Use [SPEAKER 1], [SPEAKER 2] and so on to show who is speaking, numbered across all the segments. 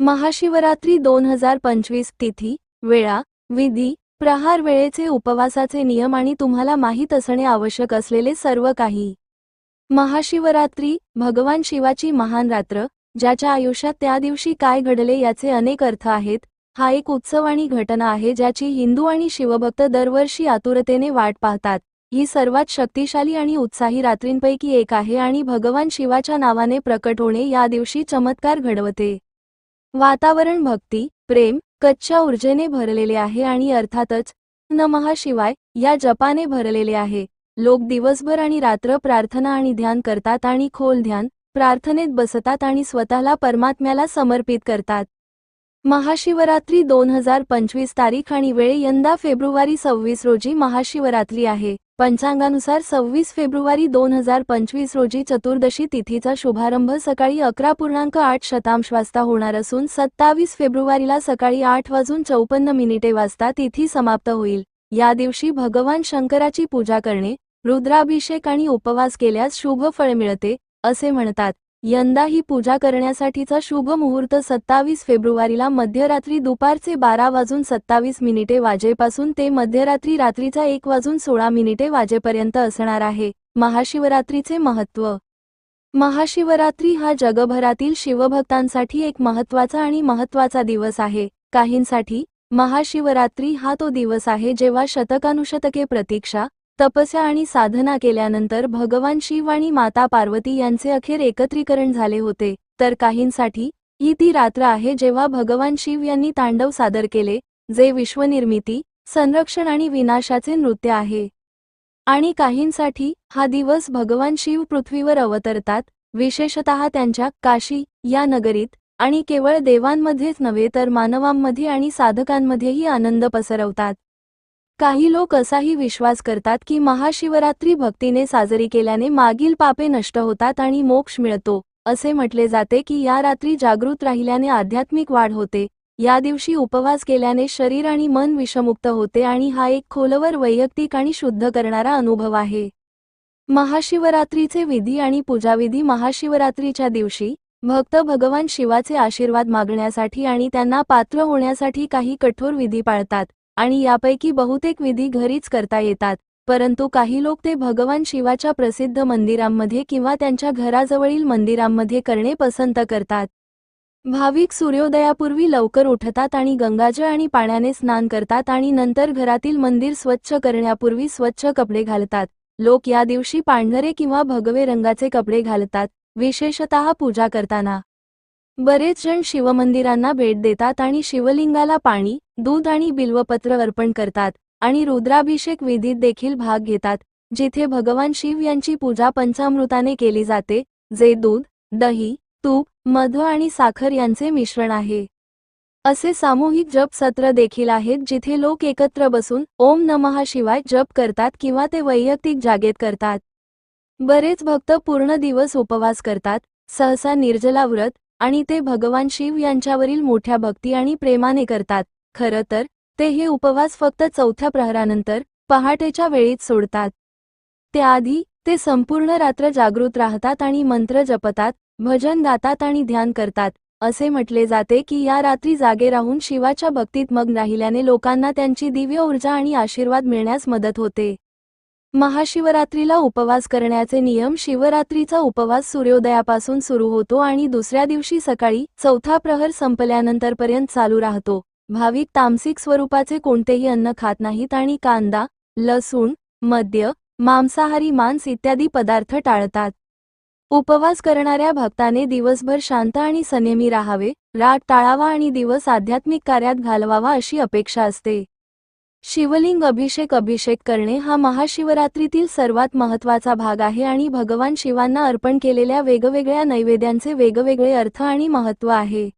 [SPEAKER 1] महाशिवरात्री दोन हजार पंचवीस तिथी वेळा विधी प्रहार वेळेचे उपवासाचे नियम आणि तुम्हाला माहीत असणे आवश्यक असलेले सर्व काही. महाशिवरात्री भगवान शिवाची महान रात्र ज्याच्या आयुष्यात त्या दिवशी काय घडले याचे अनेक अर्थ आहेत हा एक उत्सव आणि घटना आहे ज्याची हिंदू आणि शिवभक्त दरवर्षी आतुरतेने वाट पाहतात. ही सर्वात शक्तिशाली आणि उत्साही रात्रींपैकी एक आहे आणि भगवान शिवाच्या नावाने प्रकट होणे या दिवशी चमत्कार घडवते. वातावरण भक्ती प्रेम कच्च्या ऊर्जेने भरलेले आहे आणि अर्थातच नमः शिवाय या जपाने भरलेले आहे. लोक दिवसभर आणि रात्र प्रार्थना आणि ध्यान करतात आणि खोल ध्यान प्रार्थनेत बसतात आणि स्वतःला परमात्म्याला समर्पित करतात. महाशिवरात्री दोन हजार पंचवीस तारीख आणि वेळ यंदा फेब्रुवारी सव्वीस रोजी महाशिवरात्री आहे. पंचांगानुसार सव्वीस फेब्रुवारी दोन हजार पंचवीस रोजी चतुर्दशी तिथीचा शुभारंभ सकाळी अकरा पूर्णांक आठ शतांश वाजता होणार असून सत्तावीस फेब्रुवारीला सकाळी आठ वाजून चौपन्न मिनिटे वाजता तिथी समाप्त होईल. या दिवशी भगवान शंकराची पूजा करणे रुद्राभिषेक आणि उपवास केल्यास शुभ फळ मिळते असे म्हणतात. यंदा ही पूजा करण्यासाठीचा शुभ मुहूर्त सत्तावीस फेब्रुवारीला मध्यरात्री दुपारचे बारा वाजून सत्तावीस मिनिटे वाजेपासून ते मध्यरात्री रात्रीचा एक वाजून सोळा मिनिटे वाजेपर्यंत असणार आहे. महाशिवरात्रीचे महत्त्व. महाशिवरात्री हा जगभरातील शिवभक्तांसाठी एक महत्त्वाचा आणि महत्त्वाचा दिवस आहे. काहींसाठी महाशिवरात्री हा तो दिवस आहे जेव्हा शतकानुशतके प्रतीक्षा तपस्या आणि साधना केल्यानंतर भगवान शिव आणि माता पार्वती यांचे अखेर एकत्रीकरण झाले होते. तर काहींसाठी ही ती रात्र आहे जेव्हा भगवान शिव यांनी तांडव सादर केले जे विश्वनिर्मिती संरक्षण आणि विनाशाचे नृत्य आहे. आणि काहींसाठी हा दिवस भगवान शिव पृथ्वीवर अवतरतात विशेषतः त्यांच्या काशी या नगरीत आणि केवळ देवांमध्येच नव्हे तर मानवांमध्ये आणि साधकांमध्येही आनंद पसरवतात. काही लोक असाही विश्वास करतात की महाशिवरात्री भक्तीने साजरी केल्याने मागील पापे नष्ट होतात आणि मोक्ष मिळतो असे म्हटले जाते की या रात्री जागृत राहिल्याने आध्यात्मिक वाढ होते. या दिवशी उपवास केल्याने शरीर आणि मन विषमुक्त होते आणि हा एक खोलवर वैयक्तिक आणि शुद्ध करणारा अनुभव आहे. महाशिवरात्रीचे विधी आणि पूजाविधी महाशिवरात्रीच्या दिवशी भक्त भगवान शिवाचे आशीर्वाद मागण्यासाठी आणि त्यांना पात्र होण्यासाठी काही कठोर विधी पाळतात. आणि यापैकी बहुतेक विधी घरीच करता येतात परंतु काही लोक ते भगवान शिवाच्या प्रसिद्ध मंदिरांमध्ये किंवा त्यांच्या घराजवळील मंदिरांमध्ये करणे पसंत करतात. भाविक सूर्योदयापूर्वी लवकर उठतात आणि गंगाजळ आणि पाण्याने स्नान करतात आणि नंतर घरातील मंदिर स्वच्छ करण्यापूर्वी स्वच्छ कपडे घालतात. लोक या दिवशी पांढरे किंवा भगवे रंगाचे कपडे घालतात विशेषतः पूजा करताना. बरेच जण शिवमंदिरांना भेट देतात आणि शिवलिंगाला पाणी दूध आणि बिल्वपत्र अर्पण करतात आणि रुद्राभिषेक विधीत देखील भाग घेतात जिथे भगवान शिव यांची पूजा पंचामृताने केली जाते जे दूध दही तूप मध आणि साखर यांचे मिश्रण आहे. असे सामूहिक जप सत्र देखील आहेत जिथे लोक एकत्र बसून ओम नमः शिवाय जप करतात किंवा ते वैयक्तिक जागेत करतात. बरेच भक्त पूर्ण दिवस उपवास करतात सहसा निर्जला व्रत आणि ते भगवान शिव यांच्यावरील मोठ्या भक्ती आणि प्रेमाने करतात. खरं तर ते हे उपवास फक्त चौथ्या प्रहरानंतर पहाटेच्या वेळीत सोडतात. त्याआधी ते संपूर्ण रात्र जागृत राहतात आणि मंत्र जपतात भजन गातात आणि ध्यान करतात. असे म्हटले जाते की या रात्री जागे राहून शिवाच्या भक्तीत मग्न राहिल्याने लोकांना त्यांची दिव्य ऊर्जा आणि आशीर्वाद मिळण्यास मदत होते. महाशिवरात्रीला उपवास करण्याचे नियम शिवरात्रीचा उपवास सूर्योदयापासून सुरू होतो आणि दुसऱ्या दिवशी सकाळी चौथा प्रहर संपल्यानंतरपर्यंत चालू राहतो. भाविक तामसिक स्वरूपाचे कोणतेही अन्न खात नाहीत आणि कांदा लसूण मद्य मांसाहारी मांस इत्यादी पदार्थ टाळतात. उपवास करणाऱ्या भक्ताने दिवसभर शांत आणि संयमी राहावे राग टाळावा आणि दिवस आध्यात्मिक कार्यात घालवावा अशी अपेक्षा असते. शिवलिंग अभिषेक अभिषेक करणे हा महाशिवरात्रीतील सर्वात महत्त्वाचा भाग आहे आणि भगवान शिवांना अर्पण केलेल्या वेगवेगळ्या नैवेद्यांचे वेगवेगळे अर्थ आणि महत्त्व आहे.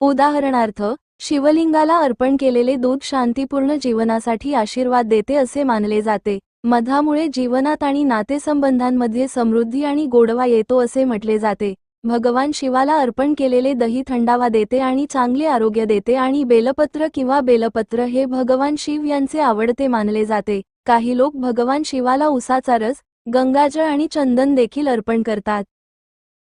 [SPEAKER 1] उदाहरणार्थ शिवलिंगाला अर्पण केलेले दूध शांतीपूर्ण जीवनासाठी आशीर्वाद देते असे मानले जाते. मधामुळे जीवनात आणि नातेसंबंधांमध्ये समृद्धी आणि गोडवा येतो असे म्हटले जाते. भगवान शिवाला अर्पण केलेले दही थंडावा देते आणि चांगले आरोग्य देते आणि बेलपत्र किंवा बेलपत्र हे भगवान शिव यांचे आवडते मानले जाते. काही लोक भगवान शिवाला उसाचा रस गंगाजळ आणि चंदन देखील अर्पण करतात.